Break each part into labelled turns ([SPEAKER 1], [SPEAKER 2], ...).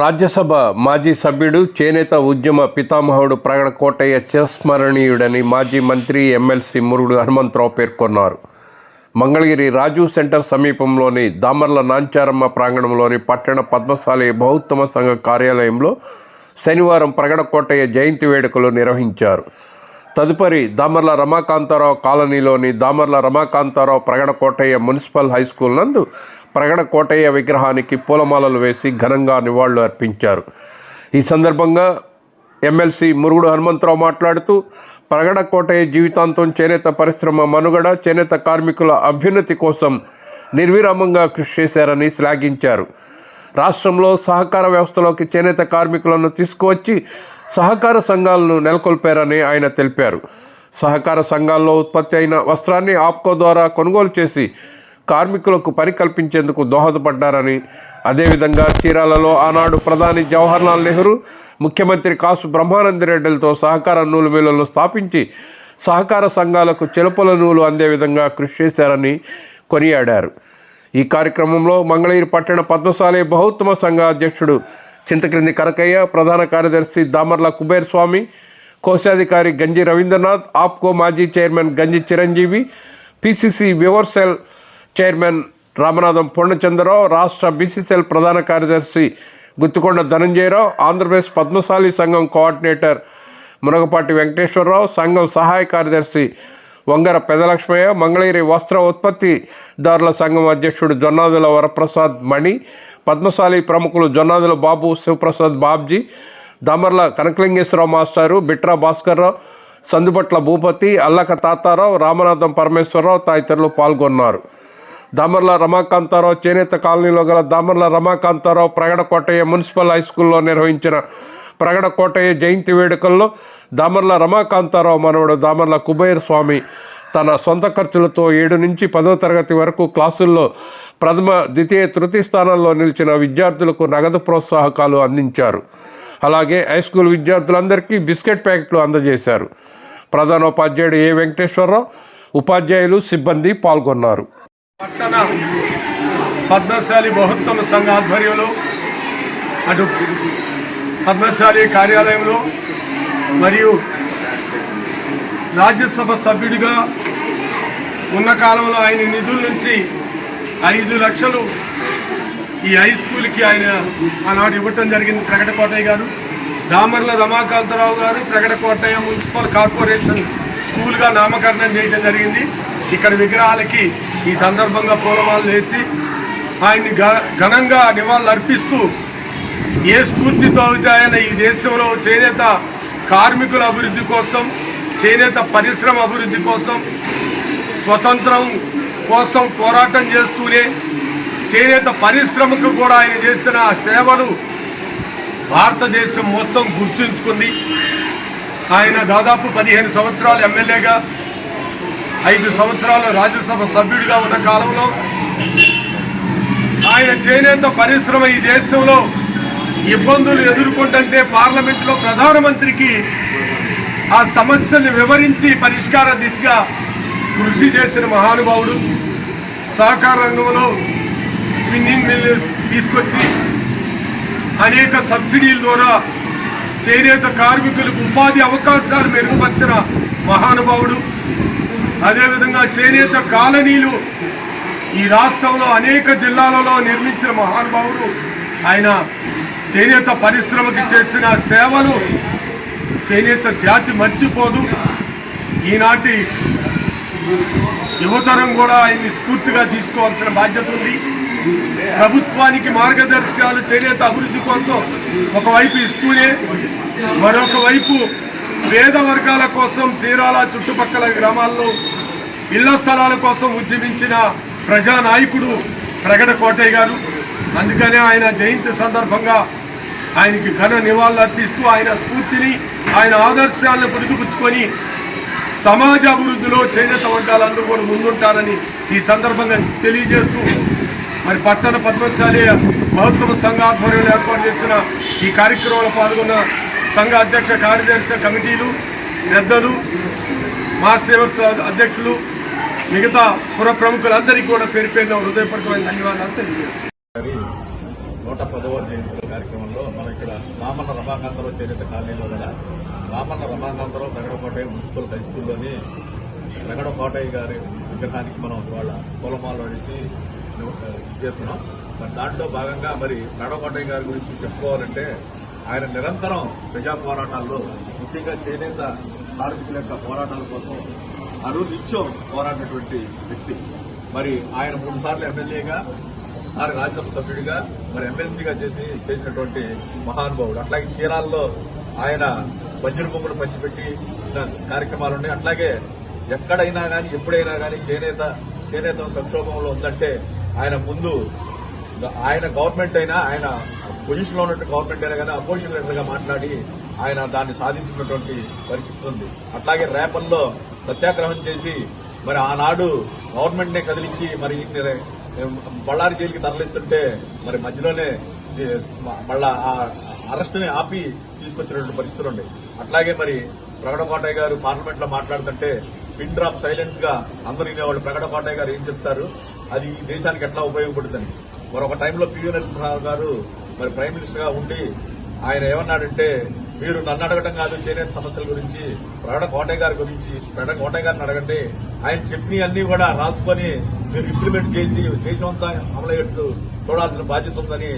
[SPEAKER 1] రాజ్యసభ మాజీ సభ్యుడు చేనేత ఉద్యమ పితామహుడు ప్రగడ కోటయ్య చిరస్మరణీయుడని మాజీ మంత్రి ఎమ్మెల్సీ మురుగుడు హనుమంతరావు పేర్కొన్నారు. మంగళగిరి రాజు సెంటర్ సమీపంలోని దామర్ల నాంచారమ్మ ప్రాంగణంలోని పట్టణ పద్మశాలి బహుత్తమ సంఘ కార్యాలయంలో శనివారం ప్రగడ కోటయ్య జయంతి వేడుకలు నిర్వహించారు. తదుపరి దామర్ల రమాకాంతారావు కాలనీలోని Damarla Ramakantharao Pragada Kotaiah municipal high school నందు ప్రగడ కోటయ్య విగ్రహానికి పూలమాలలు వేసి ఘనంగా నివాళులు అర్పించారు. ఈ సందర్భంగా ఎమ్మెల్సీ మురుగుడు హనుమంతరావు మాట్లాడుతూ ప్రగడ కోటయ్య జీవితాంతం చేనేత పరిశ్రమ మనుగడ చేనేత కార్మికుల అభ్యున్నతి కోసం నిర్విరామంగా కృషి చేశారని శ్లాఘించారు. రాష్ట్రంలో సహకార వ్యవస్థలోకి చేనేత కార్మికులను తీసుకువచ్చి సహకార సంఘాలను నెలకొల్పారని ఆయన తెలిపారు. సహకార సంఘాల్లో ఉత్పత్తి అయిన వస్త్రాన్ని ఆప్కో ద్వారా కొనుగోలు చేసి కార్మికులకు పని కల్పించేందుకు దోహదపడ్డారని అదేవిధంగా చీరాలలో ఆనాడు ప్రధాని జవహర్లాల్ నెహ్రూ ముఖ్యమంత్రి కాసు బ్రహ్మానందరెడ్డిలతో సహకార నూలు మిల్లులను స్థాపించి సహకార సంఘాలకు చిలుపల నూలు అందే విధంగా కృషి చేశారని కొనియాడారు. ఈ కార్యక్రమంలో మంగళగిరి పట్టణ పద్మశాలి బహుత్తమ సంఘ అధ్యక్షుడు చింతక్రింది కనకయ్య ప్రధాన కార్యదర్శి దామర్ల కుబేర్ స్వామి కోశాధికారి గంజి రవీంద్రనాథ్ ఆప్కో మాజీ chairman Ganji Chiranjeevi PCC weavers cell chairman Ramanatham Purnachandrarao రాష్ట్ర బీసీసీఎల్ ప్రధాన కార్యదర్శి గుత్తికొండ ధనంజయరావు ఆంధ్రప్రదేశ్ పద్మశాలి సంఘం కోఆర్డినేటర్ మునగపాటి వెంకటేశ్వరరావు సంఘం సహాయ కార్యదర్శి వంగర పెదలక్ష్మయ్య మంగళగిరి వస్త్ర ఉత్పత్తిదారుల సంఘం అధ్యక్షుడు జొన్నాదుల వరప్రసాద్ మణి పద్మశాలి ప్రముఖులు జొన్నాదుల బాబు శివప్రసాద్ బాబ్జీ దామర్ల కనకలింగేశ్వరరావు మాస్టారు బిట్రా భాస్కర్రావు సందుబట్ల భూపతి అల్లక తాతారావు రామనాథం పరమేశ్వరరావు తదితరులు పాల్గొన్నారు. దామర్ల రమాకాంతారావు చేనేత కాలనీలో గల దామర్ల రమాకాంతారావు ప్రగడ కోటయ్య మున్సిపల్ హై స్కూల్లో నిర్వహించిన ప్రగడ కోటయ్య జయంతి వేడుకల్లో దామర్ల రమాకాంతారావు మనవడు దామర్ల కుబేర్ స్వామి తన సొంత ఖర్చులతో ఏడు నుంచి పదో తరగతి వరకు క్లాసుల్లో ప్రథమ ద్వితీయ తృతీయ స్థానంలో నిలిచిన విద్యార్థులకు నగదు ప్రోత్సాహకాలు అందించారు. అలాగే హై స్కూల్ విద్యార్థులందరికీ బిస్కెట్ ప్యాకెట్లు అందజేశారు. ప్రధానోపాధ్యాయుడు ఏ వెంకటేశ్వరరావు ఉపాధ్యాయులు సిబ్బంది పాల్గొన్నారు.
[SPEAKER 2] పట్టణ పద్మశాలి బహుత్తమ సంఘ ఆధ్వర్యంలో అటు పద్మశాలి కార్యాలయంలో మరియు రాజ్యసభ సభ్యుడిగా ఉన్న కాలంలో ఆయన నిధుల నుంచి ఐదు లక్షలు ఈ హై స్కూల్కి ఆయన ఆనాడు ఇవ్వటం జరిగింది ప్రకటకోటయ్య గారు. దామర్ల రమాకాంతరావు గారు ప్రకటకోటయ్య మున్సిపల్ కార్పొరేషన్ స్కూల్గా నామకరణం చేయడం జరిగింది. ఇక్కడ విగ్రహాలకి ఈ సందర్భంగా పూలమాలు వేసి ఆయన్ని ఘనంగా నివాళులు అర్పిస్తూ ఏ స్ఫూర్తితో అయితే ఈ దేశంలో చేనేత కార్మికుల అభివృద్ధి కోసం చేనేత పరిశ్రమ అభివృద్ధి కోసం స్వతంత్రం కోసం పోరాటం చేస్తూనే చేనేత పరిశ్రమకు కూడా ఆయన చేసిన సేవలు భారతదేశం మొత్తం గుర్తుంచుకుంది. ఆయన దాదాపు పదిహేను సంవత్సరాలు ఎమ్మెల్యేగా ఐదు సంవత్సరాలు రాజ్యసభ సభ్యుడిగా ఉన్న కాలంలో ఆయన చేనేత పరిశ్రమ ఈ దేశంలో ఇబ్బందులు ఎదుర్కొంటుంటే పార్లమెంట్లో ప్రధానమంత్రికి ఆ సమస్యల్ని వివరించి పరిష్కార దిశగా కృషి చేసిన మహానుభావుడు సహకార రంగంలో స్పిన్నింగ్ మిల్ తీసుకొచ్చి అనేక సబ్సిడీల ద్వారా చేనేత కార్మికులకు ఉపాధి అవకాశాలు మెరుగుపరిచిన మహానుభావుడు. అదేవిధంగా చేనేత కాలనీలు ఈ రాష్ట్రంలో అనేక జిల్లాలలో నిర్మించిన మహానుభావుడు. ఆయన చేనేత పరిశ్రమకి చేసిన సేవలు చేనేత జాతి మర్చిపోదు. ఈనాటి యువతరం కూడా ఆయన్ని స్ఫూర్తిగా తీసుకోవాల్సిన బాధ్యత ఉంది. ప్రభుత్వానికి మార్గదర్శకాలు చేనేత అభివృద్ధి కోసం ఒకవైపు ఇస్తూనే మరొక వైపు పేద వర్గాల కోసం చీరాల చుట్టుపక్కల గ్రామాల్లో ఇళ్ళ స్థలాల కోసం ఉద్యమించిన ప్రజానాయకుడు ప్రగడ కోటయ్య గారు. అందుకనే ఆయన జయంతి సందర్భంగా ఆయనకి ఘన నివాళులు అర్పిస్తూ ఆయన స్ఫూర్తిని ఆయన ఆదర్శాలను పురిగిపుచ్చుకొని సమాజ అభివృద్ధిలో చేనేత వర్గాలందరూ కూడా ముందుంటారని ఈ సందర్భంగా తెలియజేస్తూ మరి పట్టణ పద్మశాలి మహోత్తమ సంఘ ఆధ్వర్యంలో ఏర్పాటు చేసిన ఈ కార్యక్రమంలో పాల్గొన్న సంఘ అధ్యక్ష కార్యదర్శి కమిటీలు పెద్దలు మా సేవర్స్ అధ్యక్షులు మిగతా పుర ప్రముఖులందరికీ కూడా పేరు పేరున హృదయపూర్వకమైన ధన్యవాదాలు తెలియజేస్తున్నాను.
[SPEAKER 3] నూట పదవ జయంతి కార్యక్రమంలో మనం ఇక్కడ రామన్న రమాకాంతరావు చేనేత కాలనీలో గల రామన్న రమాకాంతరావు ప్రగడకోటయ్య మున్సిపల్ హై స్కూల్లోని ప్రగడ గారి విగ్రహానికి మనం ఇవాళ పూలమాలు అడిసి చేస్తున్నాం. మరి దాంట్లో భాగంగా మరి ప్రగడ గారి గురించి చెప్పుకోవాలంటే ఆయన నిరంతరం ప్రజా పోరాటాల్లో ముఖ్యంగా చేనేత కార్మికుల యొక్క పోరాటాల కోసం అనునిత్యం పోరాడినటువంటి వ్యక్తి. మరి ఆయన మూడు సార్లు ఎమ్మెల్యేగా ఒకసారి రాజ్యసభ సభ్యుడిగా మరి ఎమ్మెల్సీగా చేసి చేసినటువంటి మహానుభావుడు. అట్లాగే చీరాల్లో ఆయన బంజరు బొమ్మలు పంచిపెట్టి కార్యక్రమాలు ఉన్నాయి. అట్లాగే ఎక్కడైనా కానీ ఎప్పుడైనా కానీ చేనేత చేనేత సంక్షోభంలో ఉందంటే ఆయన ముందు ఆయన గవర్నమెంట్ అయినా ఆయన పొజిషన్లో ఉన్నట్టు గవర్నమెంట్ అయినా కానీ అపోజిషన్ లీడర్గా మాట్లాడి ఆయన దాన్ని సాధించినటువంటి పరిస్థితి ఉంది. అట్లాగే రేపల్లో సత్యాగ్రహం చేసి మరి ఆనాడు గవర్నమెంట్ నే కదిలించి మరి బళ్ళారి జైలుకి తరలిస్తుంటే మరి మధ్యలోనే మళ్ళా ఆ అరెస్ట్ని ఆపి తీసుకొచ్చినటువంటి పరిస్థితులు ఉన్నాయి. అట్లాగే మరి ప్రగడ కోటయ్య గారు పార్లమెంట్లో మాట్లాడుతుంటే పిన్ డ్రాప్ సైలెన్స్గా అందరూ వినేవాళ్ళు ప్రగడ కోటయ్య గారు ఏం చెప్తారు? అది ఈ దేశానికి ఎట్లా ఉపయోగపడుతుంది? మరొక టైంలో పివి నరసింహరావు గారు మరి ప్రైమ్ మినిస్టర్గా ఉండి ఆయన ఏమన్నాడంటే మీరు నన్ను అడగడం కాదు చేనేత సమస్యల గురించి ప్రగడ కోటయ్య గారి గురించి ప్రగడ కోటయ్య గారిని అడగండి. ఆయన చెప్పిన అన్ని కూడా రాసుకొని మీరు ఇంప్లిమెంట్ చేసి దేశమంతా అమలయ్యేట్టు చూడాల్సిన బాధ్యత ఉందని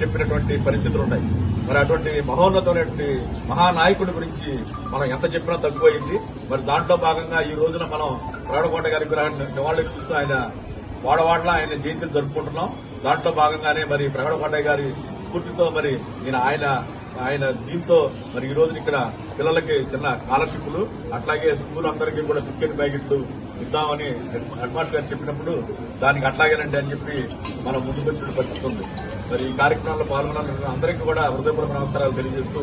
[SPEAKER 3] చెప్పినటువంటి పరిస్థితులు ఉన్నాయి. మరి అటువంటి మహోన్నతమైనటువంటి మహానాయకుడి గురించి మనం ఎంత చెప్పినా తక్కువైంది మరి దాంట్లో భాగంగా ఈ రోజున మనం ప్రగడకోట గారి విగ్రహాన్ని నివాళులర్పిస్తూ ఆయన వాడవాడలా ఆయన జయంతిని జరుపుకుంటున్నాం. దాంట్లో భాగంగానే మరి ప్రగడకోటయ్య గారి స్ఫూర్తితో మరి నేను ఆయన ఆయన దీంతో మరి ఈ రోజున ఇక్కడ పిల్లలకి చిన్న స్కాలర్షిప్లు అట్లాగే స్కూల్ అందరికీ కూడా బిస్కెట్ ప్యాకెట్లు ఇద్దామని హెడ్ మాస్టర్ గారు చెప్పినప్పుడు దానికి అట్లాగేనండి అని చెప్పి మనం ముందుకొచ్చిన పరిస్థితి ఉంది. మరి ఈ కార్యక్రమంలో పాల్గొన్న అందరికీ కూడా హృదయపూర్వక నమస్కారాలు తెలియజేస్తూ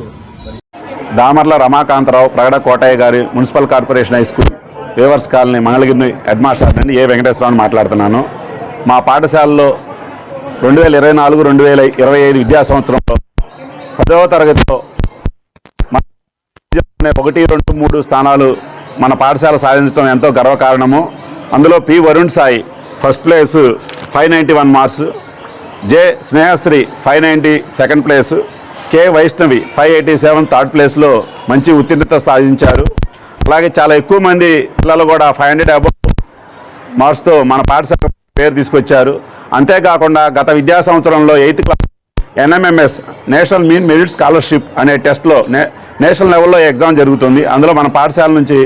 [SPEAKER 4] దామర్ల రమాకాంతరావు ప్రగడ కోటయ్య గారి municipal corporation high school weavers colony Mangalagiri head master నుండి ఏ వెంకటేశ్వరరావు మాట్లాడుతున్నాను. మా పాఠశాలలో రెండు వేల ఇరవై నాలుగు రెండు వేల ఇరవై ఐదు విద్యా సంవత్సరంలో పదవ తరగతిలో మన ఒకటి రెండు మూడు స్థానాలు మన పాఠశాల సాధించడం ఎంతో గర్వకారణము. అందులో P. Varun Sai first place five ninety one marks J. Snehasri five ninety second place K. Vaishnavi five eighty seven third ప్లేస్లో మంచి ఉత్తీర్ణత సాధించారు. అలాగే చాలా ఎక్కువ మంది పిల్లలు కూడా ఫైవ్ హండ్రెడ్ అబౌవ్ మార్క్స్తో మన పాఠశాల పేరు తీసుకొచ్చారు. అంతేకాకుండా గత విద్యా సంవత్సరంలో eighth class NMMS national mean merit scholarship అనే టెస్ట్లో నే నేషనల్ లెవెల్లో ఎగ్జామ్ జరుగుతుంది. అందులో మన పాఠశాల నుంచి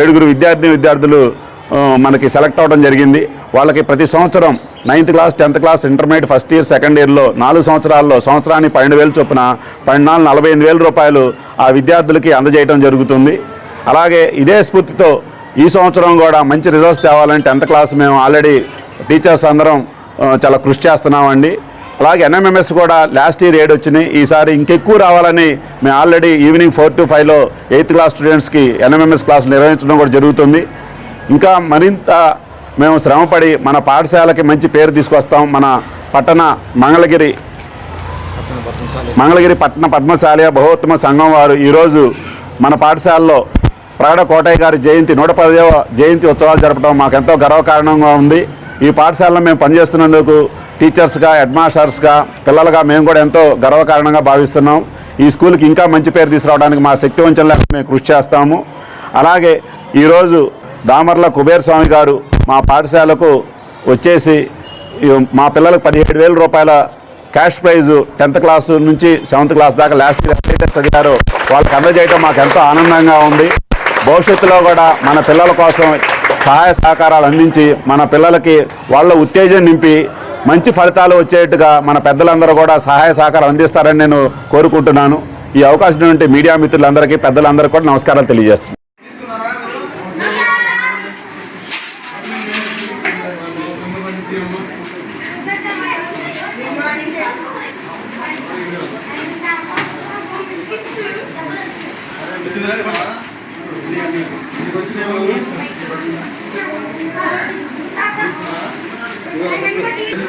[SPEAKER 4] ఏడుగురు విద్యార్థి విద్యార్థులు మనకి సెలెక్ట్ అవ్వడం జరిగింది. వాళ్ళకి ప్రతి సంవత్సరం ninth class tenth class intermediate first year second ఇయర్లో నాలుగు సంవత్సరాల్లో సంవత్సరానికి పన్నెండు వేలు చొప్పున పన్నెండు నాలుగు నలభై ఎనిమిది వేల రూపాయలు ఆ విద్యార్థులకి అందజేయడం జరుగుతుంది. అలాగే ఇదే స్ఫూర్తితో ఈ సంవత్సరం కూడా మంచి రిజల్ట్స్ తేవాలని టెన్త్ క్లాస్ మేము ఆల్రెడీ టీచర్స్ అందరం చాలా కృషి చేస్తున్నామండి. అలాగే ఎన్ఎంఎంఎస్ కూడా లాస్ట్ ఇయర్ ఏడు వచ్చినాయి. ఈసారి ఇంకెక్కువ రావాలని మేము ఆల్రెడీ ఈవినింగ్ ఫోర్ టు ఫైవ్లో ఎయిత్ క్లాస్ స్టూడెంట్స్కి ఎన్ఎంఎంఎస్ క్లాస్ నిర్వహించడం కూడా జరుగుతుంది. ఇంకా మరింత మేము శ్రమపడి మన పాఠశాలకి మంచి పేరు తీసుకొస్తాం. మన పట్టణ మంగళగిరి మంగళగిరి పట్టణ పద్మశాలయ బహుత్తమ సంఘం వారు ఈరోజు మన పాఠశాలలో ప్రగడ కోటయ్య గారి జయంతి నూట పదవ జయంతి ఉత్సవాలు జరపడం మాకు ఎంతో గర్వకారణంగా ఉంది. ఈ పాఠశాలలో మేము పనిచేస్తున్నందుకు టీచర్స్గా హెడ్ మాస్టర్స్గా పిల్లలుగా మేము కూడా ఎంతో గర్వకారణంగా భావిస్తున్నాం. ఈ స్కూల్కి ఇంకా మంచి పేరు తీసుకురావడానికి మా శక్తి వంచనలో మేము కృషి చేస్తాము. అలాగే ఈరోజు దామర్ల కుబేర్ స్వామి గారు మా పాఠశాలకు వచ్చేసి మా పిల్లలకు పదిహేడు వేల రూపాయల క్యాష్ ప్రైజ్ టెన్త్ క్లాస్ నుంచి సెవెంత్ క్లాస్ దాకా లాస్ట్ ఇయర్ చదివారు. వాళ్ళకి అందజేయడం మాకు ఎంతో ఆనందంగా ఉంది. భవిష్యత్తులో కూడా మన పిల్లల కోసం సహాయ సహకారాలు అందించి మన పిల్లలకి వాళ్ళ ఉత్తేజం నింపి మంచి ఫలితాలు వచ్చేట్టుగా మన పెద్దలందరూ కూడా సహాయ సహకారం అందిస్తారని నేను కోరుకుంటున్నాను. ఈ అవకాశం ఉంటే మీడియా మిత్రులందరికీ పెద్దలందరికీ కూడా నమస్కారాలు తెలియజేస్తున్నాను.